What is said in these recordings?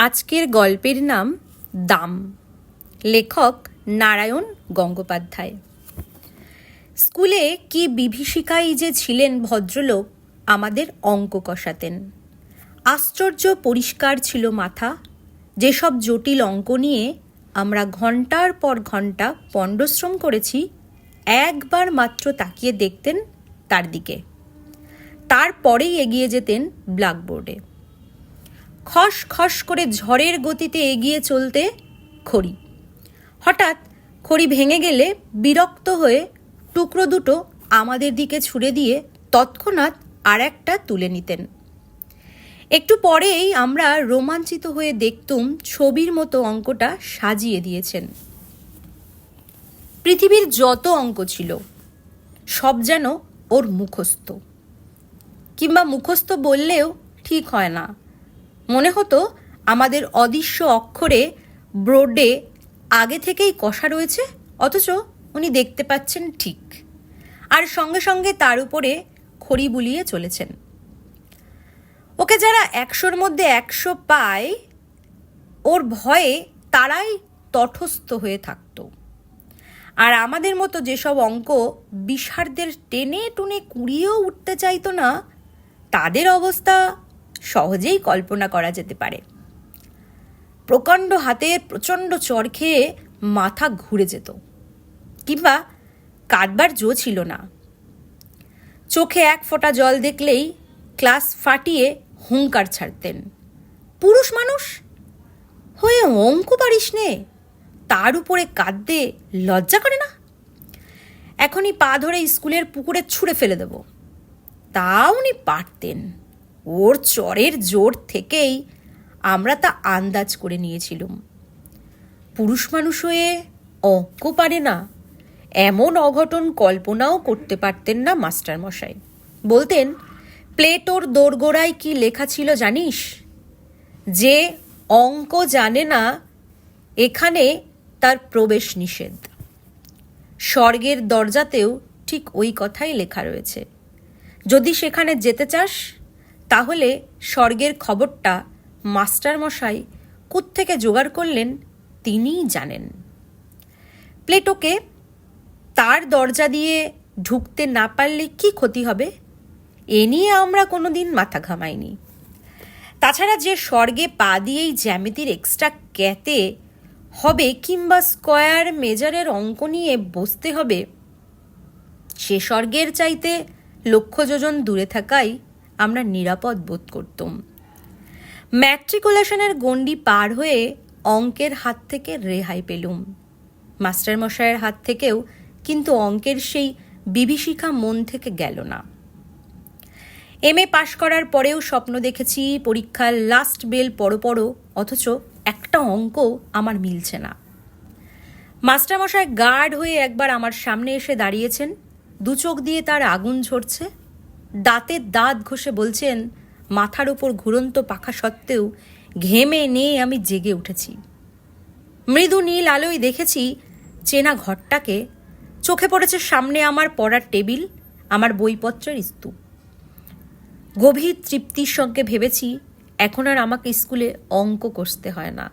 আজকের গল্পের নাম দাম। লেখক নারায়ণ গঙ্গোপাধ্যায়। স্কুলে কি বিভীষিকাই যে ছিলেন ভদ্রলোক, আমাদের অঙ্ক কষাতেন। আশ্চর্য পরিষ্কার ছিল মাথা। যেসব জটিল অঙ্ক নিয়ে আমরা ঘণ্টার পর ঘণ্টা পণ্ডশ্রম করেছি, একবার মাত্র তাকিয়ে দেখতেন তার দিকে। তারপরেই এগিয়ে যেতেন ব্ল্যাকবোর্ডে। খস খস করে ঝড়ের গতিতে এগিয়ে চলতে খড়ি। হঠাৎ খড়ি ভেঙে গেলে বিরক্ত হয়ে টুকরো দুটো আমাদের দিকে ছুড়ে দিয়ে তৎক্ষণাৎ আর একটা তুলে নিতেন। একটু পরেই আমরা রোমাঞ্চিত হয়ে দেখতুম ছবির মতো অঙ্কটা সাজিয়ে দিয়েছেন। পৃথিবীর যত অঙ্ক ছিল, সব যেন ওর মুখস্থ। কিংবা মুখস্থ বললেও ঠিক হয় না। মনে হতো আমাদের অদৃশ্য অক্ষরে ব্রোডে আগে থেকেই কষা রয়েছে, অথচ উনি দেখতে পাচ্ছেন ঠিক। আর সঙ্গে সঙ্গে তার উপরে খড়ি বুলিয়ে চলেছেন। ওকে যারা একশোর মধ্যে একশো পায়, ওর ভয়ে তারাই তটস্থ হয়ে থাকতো। আর আমাদের মতো যেসব অঙ্ক বিশারদের টেনে টুনে কুড়িয়েও উঠতে চাইতো না, তাদের অবস্থা সহজেই কল্পনা করা যেতে পারে। প্রকাণ্ড হাতের প্রচণ্ড চর খেয়ে মাথা ঘুরে যেত, কিংবা কাঁদবার জো ছিল না। চোখে এক ফোঁটা জল দেখলেই ক্লাস ফাটিয়ে হুঙ্কার ছাড়তেন। পুরুষ মানুষ? হয়ে অঙ্ক পারিস নে, তার উপরে কাঁদতে লজ্জা করে না? এখনই পা ধরে স্কুলের পুকুরে ছুঁড়ে ফেলে দেব তা উনি পারতেন। ওর চরের জোর থেকেই আমরা তা আন্দাজ করে নিয়েছিলাম। পুরুষ মানুষ হয়ে অঙ্ক পারে না, এমন অঘটন কল্পনাও করতে পারতেন না মাস্টারমশাই। বলতেন, প্লেটোর দোরগোড়ায় কি লেখা ছিল জানিস? যে অঙ্ক জানে না, এখানে তার প্রবেশ নিষেধ। স্বর্গের দরজাতেও ঠিক ওই কথাই লেখা রয়েছে। যদি সেখানে যেতে চাস তাহলে স্বর্গের খবরটা মাস্টারমশাই থেকে জোগাড় করলেন তিনিই জানেন। প্লেটোকে তার দরজা দিয়ে ঢুকতে না পারলে কি ক্ষতি হবে? এ নিয়ে আমরা কোনো দিন মাথা ঘামাইনি। তাছাড়া যে স্বর্গে পা দিয়েই জ্যামিতির এক্সট্রা ক্যাতে হবে কিংবা স্কোয়ার মেজারের অঙ্ক নিয়ে বসতে হবে, সে স্বর্গের চাইতে লক্ষ যোজন দূরে থাকাই আমরা নিরাপদ বোধ করতাম। ম্যাট্রিকুলেশনের গণ্ডি পার হয়ে অঙ্কের হাত থেকে রেহাই পেলুম। মাস্টারমশাইয়ের হাত থেকেও কিন্তু অঙ্কের সেই বিভীষিকা মন থেকে গেল না। এম এ পাশ করার পরেও স্বপ্ন দেখেছি, পরীক্ষার লাস্ট বেল পড়ো অথচ একটা অঙ্ক আমার মিলছে না। মাস্টারমশাই গার্ড হয়ে একবার আমার সামনে এসে দাঁড়িয়েছেন, দু চোখ দিয়ে তার আগুন ঝরছে দাঁতের দাঁত ঘষে বলছেন, মাথার ওপর ঘুরন্ত পাখা সত্ত্বেও ঘেমে নিয়ে আমি জেগে উঠেছি। মৃদু নীল আলোয় দেখেছি চেনা ঘরটাকে। চোখে পড়েছে সামনে আমার পড়ার টেবিল, আমার বইপত্রের স্তূপ। গভীর তৃপ্তির সঙ্গে ভেবেছি, এখন আর আমাকে স্কুলে অঙ্ক কষতে হয় না।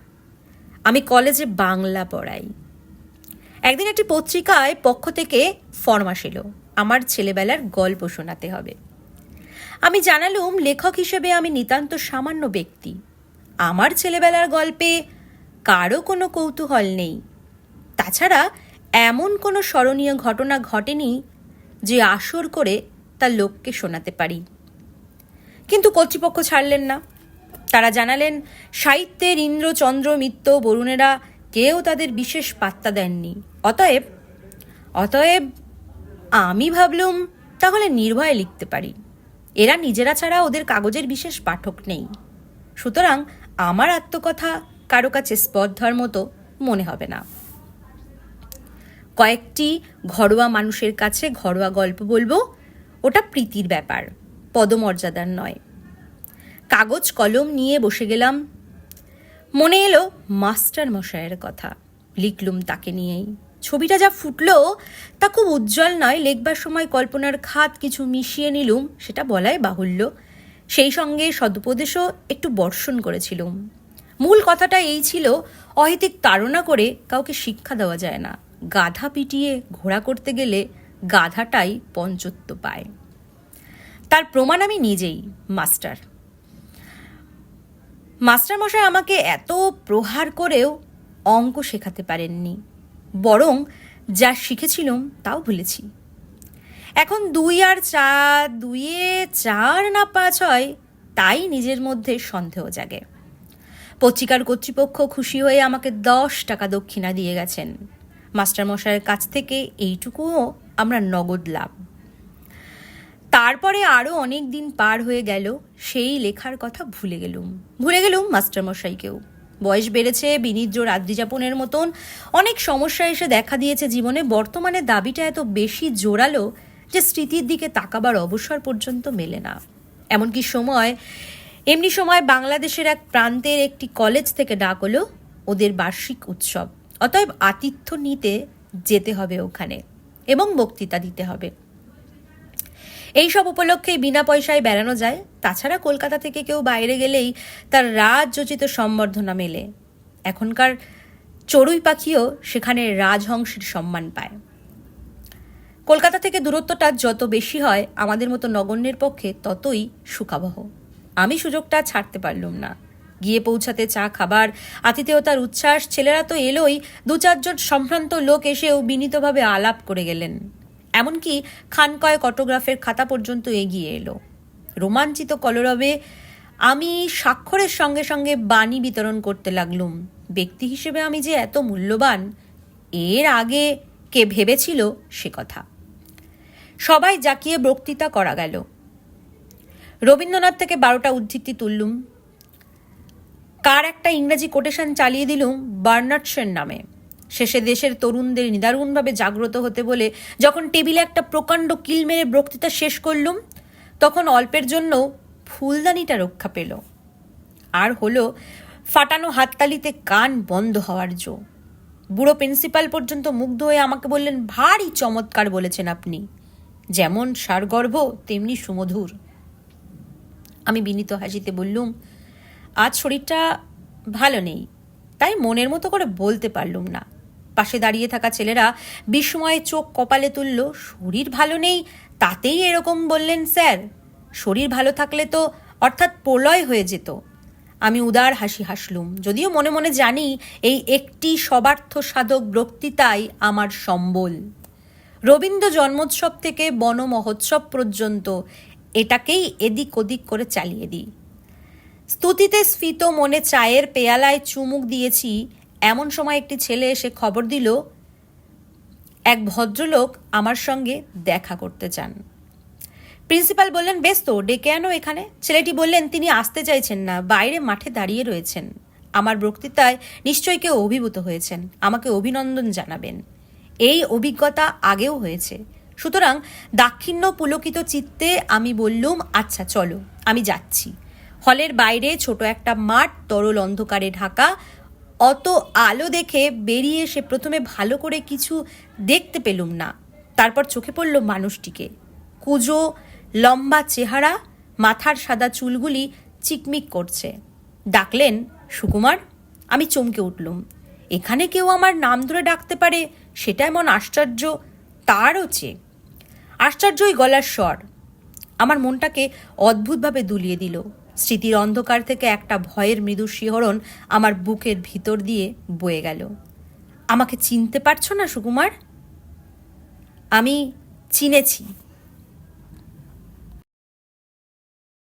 আমি কলেজে বাংলা পড়াই। একদিন একটি পত্রিকায় পক্ষ থেকে ফরমাস এলো, আমার ছেলেবেলার গল্প শোনাতে হবে। আমি জানালুম, লেখক হিসেবে আমি নিতান্ত সামান্য ব্যক্তি। আমার ছেলেবেলার গল্পে কারও কোনো কৌতূহল নেই। তাছাড়া এমন কোনো স্মরণীয় ঘটনা ঘটেনি যে আসর করে তা লোককে শোনাতে পারি। কিন্তু কর্তৃপক্ষ ছাড়লেন না। তারা জানালেন, সাহিত্যের ইন্দ্রচন্দ্র মিত্র বরুণেরা কেউ তাদের বিশেষ পাত্তা দেননি। অতএব অতএব আমি ভাবলুম, তাহলে নির্ভয়ে লিখতে পারি। এরা নিজেরা ছাড়া ওদের কাগজের বিশেষ পাঠক নেই। সুতরাং আমার আত্মকথা কারও কাছে স্পর্ধার মতো মনে হবে না। কয়েকটি ঘরোয়া মানুষের কাছে ঘরোয়া গল্প বলব। ওটা প্রীতির ব্যাপার, পদমর্যাদার নয়। কাগজ কলম নিয়ে বসে গেলাম। মনে এলো মাস্টার মশাইয়ের কথা, লিখলুম তাকে নিয়েই। ছবিটা যা ফুটলো, তা খুব উজ্জ্বল নয়। লেখবার সময় কল্পনার খাত কিছু মিশিয়ে নিলুম, সেটা বলাই বাহুল্য। সেই সঙ্গে সদুপদেশও একটু বর্ষণ করেছিলুম। মূল কথাটা এই ছিল, অহেতিক তাড়না করে কাউকে শিক্ষা দেওয়া যায় না। গাধা পিটিয়ে ঘোড়া করতে গেলে গাধাটাই পঞ্চত্ব পায়। তার প্রমাণ আমি নিজেই, মাস্টার। মাস্টারমশাই আমাকে এত প্রহার করেও অঙ্ক শেখাতে পারেননি। বরং যা শিখেছিলাম তাও ভুলেছি। এখন দুই আর চার দুইয়ে চার না পাঁচ হয়, তাই নিজের মধ্যে সন্দেহ জাগে। পত্রিকার কর্তৃপক্ষ খুশি হয়ে আমাকে দশ টাকা দক্ষিণা দিয়ে গেছেন। মাস্টারমশাইয়ের কাছ থেকে এইটুকুও আমরা নগদ লাভ। তারপরে আরও অনেক দিন পার হয়ে গেল, সেই লেখার কথা ভুলে গেলুম। ভুলে গেলুম মাস্টারমশাইকেও। বয়স বেড়েছে বিনিদ্র রাত্রিযাপনের মতন। অনেক সমস্যা এসে দেখা দিয়েছে জীবনে। বর্তমানে দাবিটা এত বেশি জোরালো যে স্মৃতির দিকে তাকাবার অবসর পর্যন্ত মেলে না। এমনকি সময়, এমনি সময় বাংলাদেশের এক প্রান্তের একটি কলেজ থেকে ডাক হলো ওদের বার্ষিক উৎসব। অতএব আতিথ্য নিতে যেতে হবে ওখানে এবং বক্তৃতা দিতে হবে। এই সব উপলক্ষে বিনা পয়সায় বেড়ানো যায়। তাছাড়া কলকাতা থেকে কেউ বাইরে গেলেই তার রাজযোচিত সম্বর্ধনা মেলে। এখনকার চড়ুই পাখিও সেখানে রাজহংসের সম্মান পায়। কলকাতা থেকে দূরত্বটা যত বেশি হয়, আমাদের মতো নগণ্যের পক্ষে ততই সুখাবহ। আমি সুযোগটা ছাড়তে পারলুম না। গিয়ে পৌঁছাতে চা, খাবার, আতিথেয়তার উচ্ছ্বাস, ছেলেরা তো এলোই। দু চারজন সম্ভ্রান্ত লোক এসেও বিনীতভাবে আলাপ করে গেলেন। এমনকি খানকয় অটোগ্রাফের খাতা পর্যন্ত এগিয়ে এলো। রোমাঞ্চিত কলরবে আমি স্বাক্ষরের সঙ্গে সঙ্গে বাণী বিতরণ করতে লাগলুম। ব্যক্তি হিসেবে আমি যে এত মূল্যবান, এর আগে কে ভেবেছিল সে কথা। সবাই জাকিয়ে বক্তৃতা করা গেল। রবীন্দ্রনাথ থেকে বারোটা উদ্ধৃতি তুললুম। কার একটা ইংরাজি কোটেশন চালিয়ে দিলুম বার্নার্ডসের নামে। শেষে দেশের তরুণদের নিদারুণভাবে জাগ্রত হতে বলে যখন টেবিলে একটা প্রকাণ্ড কিল মেরে বক্তৃতা শেষ করলুম, তখন অল্পের জন্য ফুলদানিটা রক্ষা পেল। আর হলো ফাটানো হাততালিতে কান বন্ধ হওয়ার জো। বুড়ো প্রিন্সিপাল পর্যন্ত মুগ্ধ হয়ে আমাকে বললেন, ভারী চমৎকার বলেছেন আপনি। যেমন সারগর্ভ, তেমনি সুমধুর। আমি বিনীত হাসিতে বললুম, আজ শরীরটা ভালো নেই, তাই মনের মতো করে বলতে পারলুম না। পাশে দাঁড়িয়ে থাকা ছেলেরা বিস্ময়ে চোখ কপালে তুলল, শরীর ভালো নেই? তাতেই এরকম বললেন স্যার। শরীর ভালো থাকলে তো অর্থাৎ প্রলয় হয়ে যেত। আমি উদার হাসি হাসলুম। যদিও মনে মনে জানি, এই একটি সবার্থ সাধক বক্তৃতাই আমার সম্বল। রবীন্দ্র জন্মোৎসব থেকে বন মহোৎসব পর্যন্ত এটাকেই এদিক ওদিক করে চালিয়ে দিই। স্তুতিতে স্ফীত মনে চায়ের পেয়ালায় চুমুক দিয়েছি এমন সময় একটি ছেলে এসে খবর দিল, এক ভদ্রলোক আমার সঙ্গে দেখা করতে চান। প্রিন্সিপাল বললেন, বেশ তো, ডেকে আনো এখানে। ছেলেটি বললেন, তিনি আসতে চাইছেন না, বাইরে মাঠে দাঁড়িয়ে রয়েছেন। আমার বক্তৃতায় নিশ্চয়ই কেউ অভিভূত হয়েছেন, আমাকে অভিনন্দন জানাবেন। এই অভিজ্ঞতা আগেও হয়েছে। সুতরাং দাক্ষিণ্য পুলকিত চিত্তে আমি বললুম আচ্ছা চলো, আমি যাচ্ছি। হলের বাইরে ছোট একটা মাঠ, তরল অন্ধকারে ঢাকা অত আলো দেখে বেরিয়ে এসে প্রথমে ভালো করে কিছু দেখতে পেলুম না। তারপর চোখে পড়ল মানুষটিকে। কুজো, লম্বা চেহারা, মাথার সাদা চুলগুলি চিকমিক করছে। ডাকলেন, সুকুমার, আমি চমকে উঠলুম। এখানে কেউ আমার নাম ধরে ডাকতে পারে, সেটা এমন আশ্চর্য, তারও চেয়ে। আশ্চর্যই গলার স্বর। আমার মনটাকে অদ্ভুতভাবে দুলিয়ে দিল। স্মৃতির অন্ধকার থেকে একটা ভয়ের মৃদু শিহরণ আমার বুকের ভিতর দিয়ে বয়ে গেল। আমাকে চিনতে পারছ না সুকুমার? আমি চিনেছি।